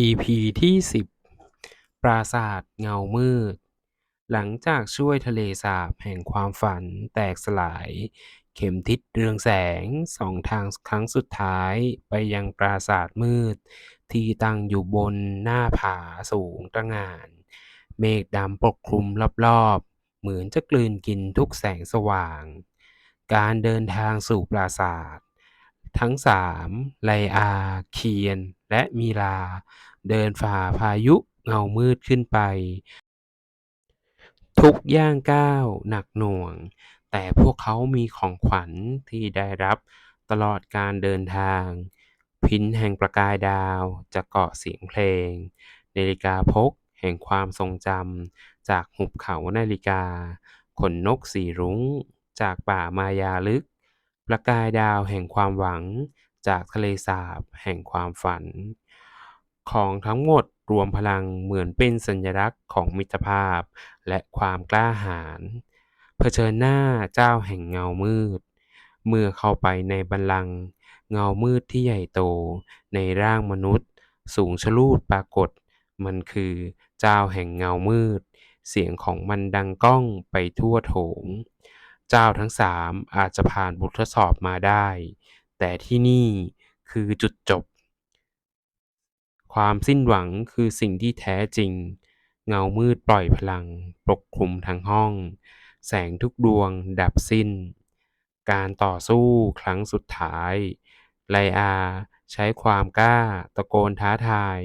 EP ที่ 10 ปราศาสาทเงามืด หลังจากช่วยทะเลสาบแห่งความฝันแตกสลาย เข็มทิศเรืองแสงสองทางครั้งสุดท้ายไปยังปราศาสาทมืด ที่ตั้งอยู่บนหน้าผาสูงตระหง่าน เมฆดำปกคลุมรอบๆ เหมือนจะกลืนกินทุกแสงสว่าง การเดินทางสู่ปราศาสาท ทั้งสามไลอาเคียน และมีลา เดินฝ่าพายุเงามืดขึ้นไป ทุกย่างก้าวหนักหน่วง แต่พวกเขามีของขวัญที่ได้รับตลอดการเดินทาง พินแห่งประกายดาวจากเกาะเสียงเพลง นาฬิกาพกแห่งความทรงจำจากหุบเขานาฬิกา ขนนกสีรุ้ง จากป่ามายาลึก ประกายดาวแห่งความหวัง จากทะเลสาบแห่งความฝัน ของทั้งหมดรวมพลังเหมือนเป็นสัญลักษณ์ของมิตรภาพและความกล้าหาญเผชิญหน้าเจ้าแห่งเงามืด เมื่อเข้าไปในบัลลังก์เงามืดที่ใหญ่โตในร่างมนุษย์ สูงชลูดปรากฏ มันคือเจ้าแห่งเงามืด เสียงของมันดังก้องไปทั่วโถง เจ้าทั้งสามอาจจะผ่านบททดสอบมาได้ แต่ที่นี่คือจุดจบ ความสิ้นหวังคือสิ่งที่แท้จริง เงามืดปล่อยพลัง ปกคลุมทั้งห้อง แสงทุกดวงดับสิ้น การต่อสู้ครั้งสุดท้าย ไลอาใช้ความกล้าตะโกนท้าทาย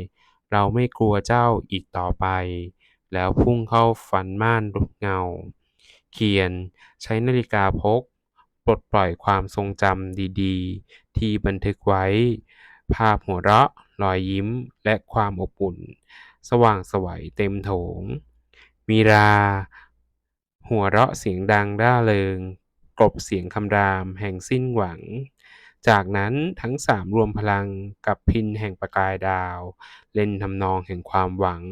เราไม่กลัวเจ้าอีกต่อไป แล้วพุ่งเข้าฟันม่านรุกเงา เขียน ใช้นาฬิกาพก ปลดปล่อยความทรงจำดีๆ ที่บันทึกไว้ ภาพหัวเราะ รอยยิ้ม และความอบอุ่น สว่างสวยเต็มโถง มีรา หัวเราะเสียงดังร่าเริง กลบเสียงคำรามแห่งสิ้นหวัง จากนั้นทั้งสามรวมพลังกับพิณแห่งประกายดาว เล่นทำนองแห่งความหวัง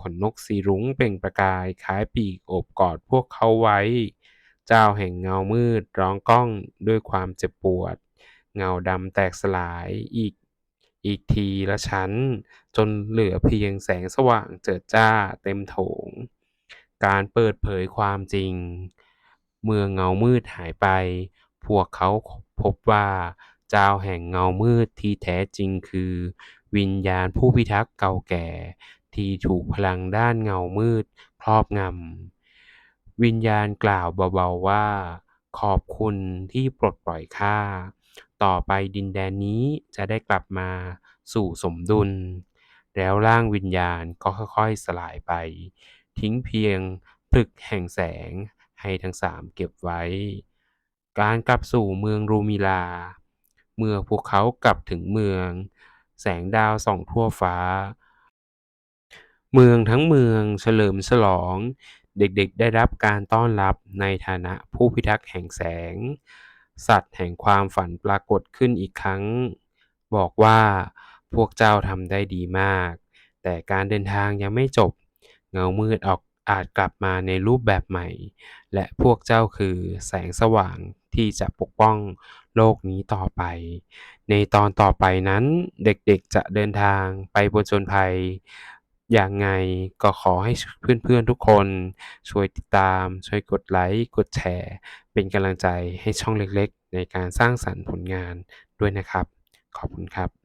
ขนนกสีรุ้งเปล่งประกายคล้ายปีกโอบกอดพวกเขาไว้ เจ้าแห่งเงามืดร้องก้องด้วยความเจ็บปวด เงาดำแตกสลายอีก อีกทีละชั้น จนเหลือเพียงแสงสว่างเจิดจ้าเต็มโถง การเปิดเผยความจริง เมื่อเงามืดหายไป พวกเขา พบว่าเจ้าแห่งเงามืดที่แท้จริงคือ วิญญาณผู้พิทักษ์เก่าแก่ ที่ถูกพลังด้านเงามืดครอบงำ วิญญาณกล่าวเบาๆว่า ขอบคุณที่ปลดปล่อยข้าต่อไปดินแดนนี้จะได้กลับมาสู่สมดุล แล้วร่างวิญญาณก็ค่อยๆสลายไป ทิ้งเพียงผลึกแห่งแสงให้ทั้งสามเก็บไว้ การกลับสู่เมืองรูมิลา เมื่อพวกเขากลับถึงเมือง แสงดาวส่องทั่วฟ้า เมืองทั้งเมืองเฉลิมฉลอง เด็กๆได้รับการต้อนรับในฐานะผู้พิทักษ์แห่งแสง สัตว์แห่งความฝันปรากฏขึ้นอีกครั้ง บอกว่าพวกเจ้าทำได้ดีมาก แต่การเดินทางยังไม่จบ เงามืดออก อาจกลับมาในรูปแบบใหม่ และพวกเจ้าคือแสงสว่างที่จะปกป้องโลกนี้ต่อไป ในตอนต่อไปนั้นเด็กๆจะเดินทางไปผจญภัย อย่างไงก็ขอให้เพื่อนๆทุกคน ช่วยติดตาม ช่วยกดไลค์ กดแชร์ เป็นกำลังใจให้ช่องเล็กๆ ในการสร้างสรรค์ผลงานด้วยนะครับ ขอบคุณครับ